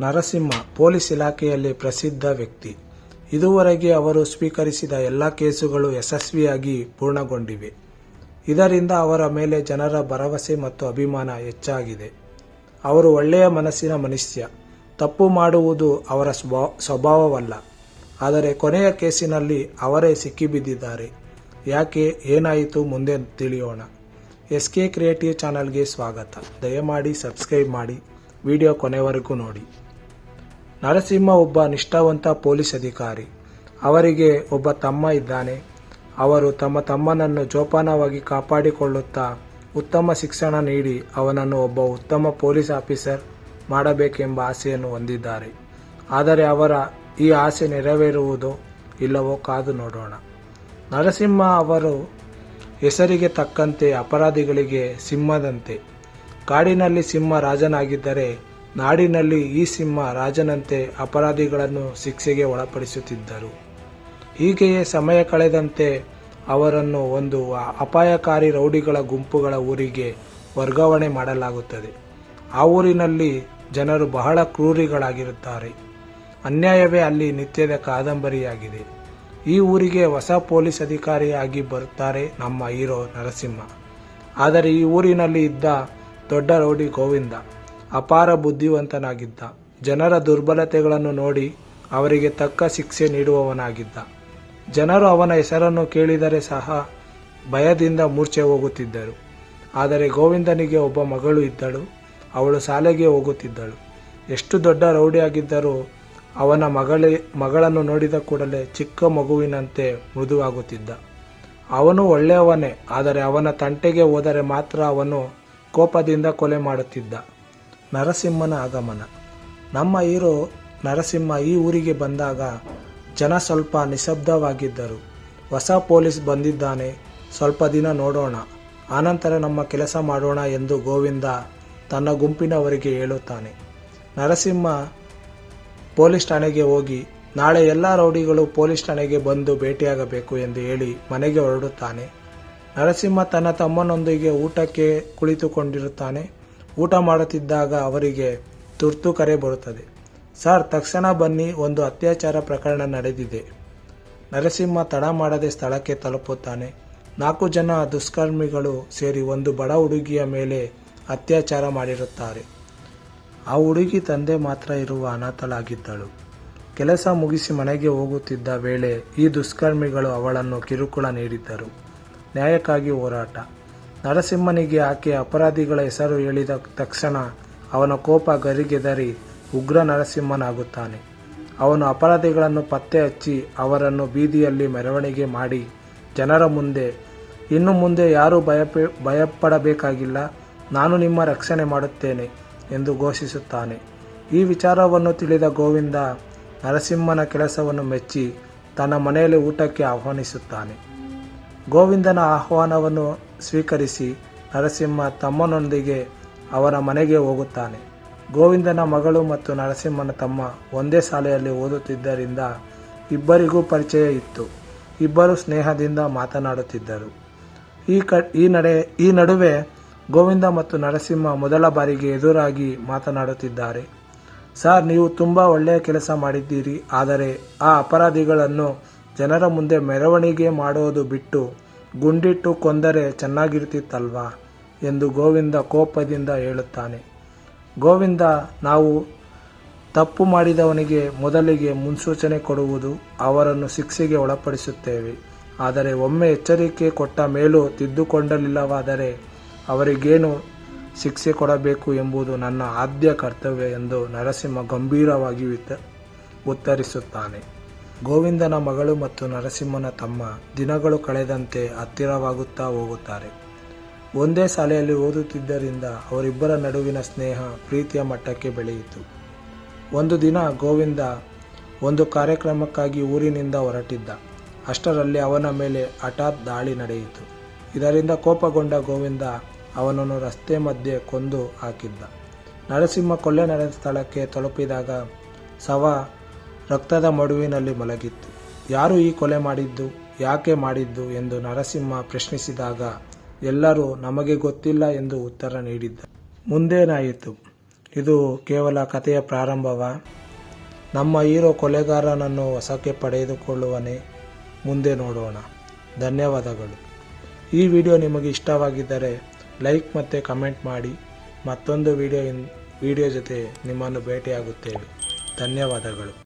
Narasimha police ಇಲಾಖೆಯಲ್ಲಿ ಪ್ರಸಿದ್ಧ ವ್ಯಕ್ತಿ. ಇದುವರೆಗೆ ಅವರು ಸ್ವೀಕರಿಸಿದ ಎಲ್ಲ ಕೇಸುಗಳು ಯಶಸ್ವಿಯಾಗಿ ಪೂರ್ಣಗೊಂಡಿವೆ. ಇದರಿಂದ ಅವರ ಮೇಲೆ ಜನರ ಭರವಸೆ ಮತ್ತು ಅಭಿಮಾನ ಹೆಚ್ಚಾಗಿದೆ. ಅವರು ಒಳ್ಳೆಯ ಮನಸ್ಸಿನ ಮನುಷ್ಯ. ತಪ್ಪು ಮಾಡುವುದು ಅವರ ಸ್ವಭಾ- ಸ್ವಭಾವವಲ್ಲ. ಆದರೆ ಕೊನೆಯ ಕೇಸಿನಲ್ಲಿ ಅವರೇ ಸಿಕ್ಕಿಬಿದ್ದಿದ್ದಾರೆ. ಯಾಕೆ, ಏನಾಯಿತು ಮುಂದೆ ತಿಳಿಯೋಣ. ಎಸ್ ಕೆ ಕ್ರಿಯೇಟಿವ್ ಚಾನಲ್ಗೆ ಸ್ವಾಗತ. ದಯಮಾಡಿ ಸಬ್ಸ್ಕ್ರೈಬ್ ಮಾಡಿ. ವಿಡಿಯೋ ಕೊನೆವರೆಗೂ ನೋಡಿ. ನರಸಿಂಹ ಒಬ್ಬ ನಿಷ್ಠಾವಂತ ಪೊಲೀಸ್ ಅಧಿಕಾರಿ. ಅವರಿಗೆ ಒಬ್ಬ ತಮ್ಮ ಇದ್ದಾನೆ. ಅವರು ತಮ್ಮ ತಮ್ಮನನ್ನು ಜೋಪಾನವಾಗಿ ಕಾಪಾಡಿಕೊಳ್ಳುತ್ತಾ ಉತ್ತಮ ಶಿಕ್ಷಣ ನೀಡಿ ಅವನನ್ನು ಒಬ್ಬ ಉತ್ತಮ ಪೊಲೀಸ್ ಆಫೀಸರ್ ಮಾಡಬೇಕೆಂಬ ಆಸೆಯನ್ನು ಹೊಂದಿದ್ದಾರೆ. ಆದರೆ ಅವರ ಈ ಆಸೆ ನೆರವೇರುವುದೋ ಇಲ್ಲವೋ ಕಾದು ನೋಡೋಣ. ನರಸಿಂಹ ಅವರು ಹೆಸರಿಗೆ ತಕ್ಕಂತೆ ಅಪರಾಧಿಗಳಿಗೆ ಸಿಂಹದಂತೆ. ಕಾಡಿನಲ್ಲಿ ಸಿಂಹ ರಾಜನಾಗಿದ್ದರೆ ನಾಡಿನಲ್ಲಿ ಈ ಸಿಂಹ ರಾಜನಂತೆ ಅಪರಾಧಿಗಳನ್ನು ಶಿಕ್ಷೆಗೆ ಒಳಪಡಿಸುತ್ತಿದ್ದರು. ಹೀಗೆಯೇ ಸಮಯ ಕಳೆದಂತೆ ಅವರನ್ನು ಒಂದು ಅಪಾಯಕಾರಿ ರೌಡಿಗಳ ಗುಂಪುಗಳ ಊರಿಗೆ ವರ್ಗಾವಣೆ ಮಾಡಲಾಗುತ್ತದೆ. ಆ ಊರಿನಲ್ಲಿ ಜನರು ಬಹಳ ಕ್ರೂರಿಗಳಾಗಿರುತ್ತಾರೆ. ಅನ್ಯಾಯವೇ ಅಲ್ಲಿ ನಿತ್ಯದ ಕಾದಂಬರಿಯಾಗಿದೆ. ಈ ಊರಿಗೆ ಹೊಸ ಪೊಲೀಸ್ ಅಧಿಕಾರಿಯಾಗಿ ಬರುತ್ತಾರೆ ನಮ್ಮ ಹೀರೋ ನರಸಿಂಹ. ಆದರೆ ಈ ಊರಿನಲ್ಲಿ ಇದ್ದ ದೊಡ್ಡ ರೌಡಿ ಗೋವಿಂದ. ಅಪಾರ ಬುದ್ಧಿವಂತನಾಗಿದ್ದ. ಜನರ ದುರ್ಬಲತೆಗಳನ್ನು ನೋಡಿ ಅವರಿಗೆ ತಕ್ಕ ಶಿಕ್ಷೆ ನೀಡುವವನಾಗಿದ್ದ. ಜನರು ಅವನ ಹೆಸರನ್ನು ಕೇಳಿದರೆ ಸಹ ಭಯದಿಂದ ಮೂರ್ಛೆ ಹೋಗುತ್ತಿದ್ದರು. ಆದರೆ ಗೋವಿಂದನಿಗೆ ಒಬ್ಬ ಮಗಳು ಇದ್ದಳು. ಅವಳು ಶಾಲೆಗೆ ಹೋಗುತ್ತಿದ್ದಳು. ಎಷ್ಟು ದೊಡ್ಡ ರೌಡಿಯಾಗಿದ್ದರೂ ಅವನ ಮಗಳೇ, ಮಗಳನ್ನು ನೋಡಿದ ಕೂಡಲೇ ಚಿಕ್ಕ ಮಗುವಿನಂತೆ ಮೃದುವಾಗುತ್ತಿದ್ದ. ಅವನು ಒಳ್ಳೆಯವನೇ, ಆದರೆ ಅವನ ತಂಟೆಗೆ ಹೋದರೆ ಮಾತ್ರ ಅವನು ಕೋಪದಿಂದ ಕೊಲೆ ಮಾಡುತ್ತಿದ್ದ. ನರಸಿಂಹನ ಆಗಮನ. ನಮ್ಮ ಹೀರೋ ನರಸಿಂಹ ಈ ಊರಿಗೆ ಬಂದಾಗ ಜನ ಸ್ವಲ್ಪ ನಿಶಬ್ದವಾಗಿದ್ದರು ಹೊಸ ಪೊಲೀಸ್ ಬಂದಿದ್ದಾನೆ, ಸ್ವಲ್ಪ ದಿನ ನೋಡೋಣ. ಆನಂತರ ನಮ್ಮ ಕೆಲಸ ಮಾಡೋಣ ಎಂದು ಗೋವಿಂದ ತನ್ನ ಗುಂಪಿನವರಿಗೆ ಹೇಳುತ್ತಾನೆ. ನರಸಿಂಹ ಪೊಲೀಸ್ ಠಾಣೆಗೆ ಹೋಗಿ, ನಾಳೆ ಎಲ್ಲ ರೌಡಿಗಳು ಪೊಲೀಸ್ ಠಾಣೆಗೆ ಬಂದು ಭೇಟಿಯಾಗಬೇಕು ಎಂದು ಹೇಳಿ ಮನೆಗೆ ಹೊರಡುತ್ತಾನೆ. ನರಸಿಂಹ ತನ್ನ ತಮ್ಮನೊಂದಿಗೆ ಊಟಕ್ಕೆ ಕುಳಿತುಕೊಂಡಿರುತ್ತಾನೆ. ಊಟ ಮಾಡುತ್ತಿದ್ದಾಗ ಅವರಿಗೆ ತುರ್ತು ಕರೆ ಬರುತ್ತದೆ. ಸರ್, ತಕ್ಷಣ ಬನ್ನಿ, ಒಂದು ಅತ್ಯಾಚಾರ ಪ್ರಕರಣ ನಡೆದಿದೆ. ನರಸಿಂಹ ತಡ ಮಾಡದೆ ಸ್ಥಳಕ್ಕೆ ತಲುಪುತ್ತಾನೆ. ನಾಲ್ಕು ಜನ ದುಷ್ಕರ್ಮಿಗಳು ಸೇರಿ ಒಂದು ಬಡ ಹುಡುಗಿಯ ಮೇಲೆ ಅತ್ಯಾಚಾರ ಮಾಡಿರುತ್ತಾರೆ. ಆ ಹುಡುಗಿ ತಂದೆ ಮಾತ್ರ ಇರುವ ಅನಾಥಳಾಗಿದ್ದಳು. ಕೆಲಸ ಮುಗಿಸಿ ಮನೆಗೆ ಹೋಗುತ್ತಿದ್ದ ವೇಳೆ ಈ ದುಷ್ಕರ್ಮಿಗಳು ಅವಳನ್ನು ಕಿರುಕುಳ ನೀಡಿದ್ದರು. ನ್ಯಾಯಕ್ಕಾಗಿ ಹೋರಾಟ. ನರಸಿಂಹನಿಗೆ ಆಕೆ ಅಪರಾಧಿಗಳ ಹೆಸರು ಹೇಳಿದ ತಕ್ಷಣ ಅವನ ಕೋಪ ಗರಿಗೆದರಿ ಉಗ್ರ ನರಸಿಂಹನಾಗುತ್ತಾನೆ. ಅವನು ಅಪರಾಧಿಗಳನ್ನು ಪತ್ತೆ ಹಚ್ಚಿ ಅವರನ್ನು ಬೀದಿಯಲ್ಲಿ ಮೆರವಣಿಗೆ ಮಾಡಿ ಜನರ ಮುಂದೆ, ಇನ್ನು ಮುಂದೆ ಯಾರೂ ಭಯಪೆ, ಭಯಪಡಬೇಕಾಗಿಲ್ಲ. ನಾನು ನಿಮ್ಮ ರಕ್ಷಣೆ ಮಾಡುತ್ತೇನೆ ಎಂದು ಘೋಷಿಸುತ್ತಾನೆ. ಈ ವಿಚಾರವನ್ನು ತಿಳಿದ ಗೋವಿಂದ ನರಸಿಂಹನ ಕೆಲಸವನ್ನು ಮೆಚ್ಚಿ ತನ್ನ ಮನೆಯಲ್ಲಿ ಊಟಕ್ಕೆ ಆಹ್ವಾನಿಸುತ್ತಾನೆ. ಗೋವಿಂದನ ಆಹ್ವಾನವನ್ನು ಸ್ವೀಕರಿಸಿ ನರಸಿಂಹ ತಮ್ಮನೊಂದಿಗೆ ಅವರ ಮನೆಗೆ ಹೋಗುತ್ತಾನೆ. ಗೋವಿಂದನ ಮಗಳು ಮತ್ತು ನರಸಿಂಹನ ತಮ್ಮ ಒಂದೇ ಶಾಲೆಯಲ್ಲಿ ಓದುತ್ತಿದ್ದರಿಂದ ಇಬ್ಬರಿಗೂ ಪರಿಚಯ ಇತ್ತು. ಇಬ್ಬರು ಸ್ನೇಹದಿಂದ ಮಾತನಾಡುತ್ತಿದ್ದರು. ಈ ಕ, ಈ ನಡೆ, ಈ ನಡುವೆ ಗೋವಿಂದ ಮತ್ತು ನರಸಿಂಹ ಮೊದಲ ಬಾರಿಗೆ ಎದುರಾಗಿ ಮಾತನಾಡುತ್ತಿದ್ದಾರೆ. ಸರ್, ನೀವು ತುಂಬ ಒಳ್ಳೆಯ ಕೆಲಸ ಮಾಡಿದ್ದೀರಿ. ಆದರೆ ಆ ಅಪರಾಧಿಗಳನ್ನು ಜನರ ಮುಂದೆ ಮೆರವಣಿಗೆ ಮಾಡುವುದು ಬಿಟ್ಟು ಗುಂಡಿಟ್ಟು ಕೊಂದರೆ ಚೆನ್ನಾಗಿರ್ತಿತ್ತಲ್ವಾ ಎಂದು ಗೋವಿಂದ ಕೋಪದಿಂದ ಹೇಳುತ್ತಾನೆ. ಗೋವಿಂದ, ನಾವು ತಪ್ಪು ಮಾಡಿದವನಿಗೆ ಮೊದಲಿಗೆ ಮುನ್ಸೂಚನೆ ಕೊಡುವುದು ಅವರನ್ನು ಶಿಕ್ಷೆಗೆ ಒಳಪಡಿಸುತ್ತೇವೆ. ಆದರೆ ಒಮ್ಮೆ ಎಚ್ಚರಿಕೆ ಕೊಟ್ಟ ಮೇಲೂ ತಿದ್ದುಕೊಂಡಲಿಲ್ಲವಾದರೆ ಅವರಿಗೇನು ಶಿಕ್ಷೆ ಕೊಡಬೇಕು ಎಂಬುದು ನನ್ನ ಆದ್ಯ ಕರ್ತವ್ಯ ಎಂದು ನರಸಿಂಹ ಗಂಭೀರವಾಗಿ ಉತ್ತರಿಸುತ್ತಾನೆ. ಗೋವಿಂದನ ಮಗಳು ಮತ್ತು ನರಸಿಂಹನ ತಮ್ಮ ದಿನಗಳು ಕಳೆದಂತೆ ಹತ್ತಿರವಾಗುತ್ತಾ ಹೋಗುತ್ತಾರೆ. ಒಂದೇ ಶಾಲೆಯಲ್ಲಿ ಓದುತ್ತಿದ್ದರಿಂದ ಅವರಿಬ್ಬರ ನಡುವಿನ ಸ್ನೇಹ ಪ್ರೀತಿಯ ಮಟ್ಟಕ್ಕೆ ಬೆಳೆಯಿತು. ಒಂದು ದಿನ ಗೋವಿಂದ ಒಂದು ಕಾರ್ಯಕ್ರಮಕ್ಕಾಗಿ ಊರಿನಿಂದ ಹೊರಟಿದ್ದ. ಅಷ್ಟರಲ್ಲಿ ಅವನ ಮೇಲೆ ಹಠಾತ್ ದಾಳಿ ನಡೆಯಿತು. ಇದರಿಂದ ಕೋಪಗೊಂಡ ಗೋವಿಂದ ಅವನನ್ನು ರಸ್ತೆ ಮಧ್ಯೆ ಕೊಂದು ಹಾಕಿದ್ದ. ನರಸಿಂಹ ಕೊಲ್ಲೆ ನಡೆದ ಸ್ಥಳಕ್ಕೆ ತಲುಪಿದಾಗ ಶವ ರಕ್ತದ ಮಡುವಿನಲ್ಲಿ ಮಲಗಿತ್ತು. ಯಾರು ಈ ಕೊಲೆ ಮಾಡಿದ್ದು, ಯಾಕೆ ಮಾಡಿದ್ದು ಎಂದು ನರಸಿಂಹ ಪ್ರಶ್ನಿಸಿದಾಗ ಎಲ್ಲರೂ ನಮಗೆ ಗೊತ್ತಿಲ್ಲ ಎಂದು ಉತ್ತರ ನೀಡಿದ್ದ. ಮುಂದೇನಾಯಿತು? ಇದು ಕೇವಲ ಕಥೆಯ ಪ್ರಾರಂಭವ? ನಮ್ಮ ಹೀರೋ ಕೊಲೆಗಾರನನ್ನು ವಶಕ್ಕೆ ಪಡೆದುಕೊಳ್ಳುವನೇ? ಮುಂದೆ ನೋಡೋಣ. ಧನ್ಯವಾದಗಳು. ಈ ವಿಡಿಯೋ ನಿಮಗೆ ಇಷ್ಟವಾಗಿದ್ದರೆ ಲೈಕ್ ಮತ್ತು ಕಮೆಂಟ್ ಮಾಡಿ. ಮತ್ತೊಂದು ವಿಡಿಯೋ ವಿಡಿಯೋ ಜೊತೆ ನಿಮ್ಮನ್ನು ಭೇಟಿಯಾಗುತ್ತೇವೆ. ಧನ್ಯವಾದಗಳು.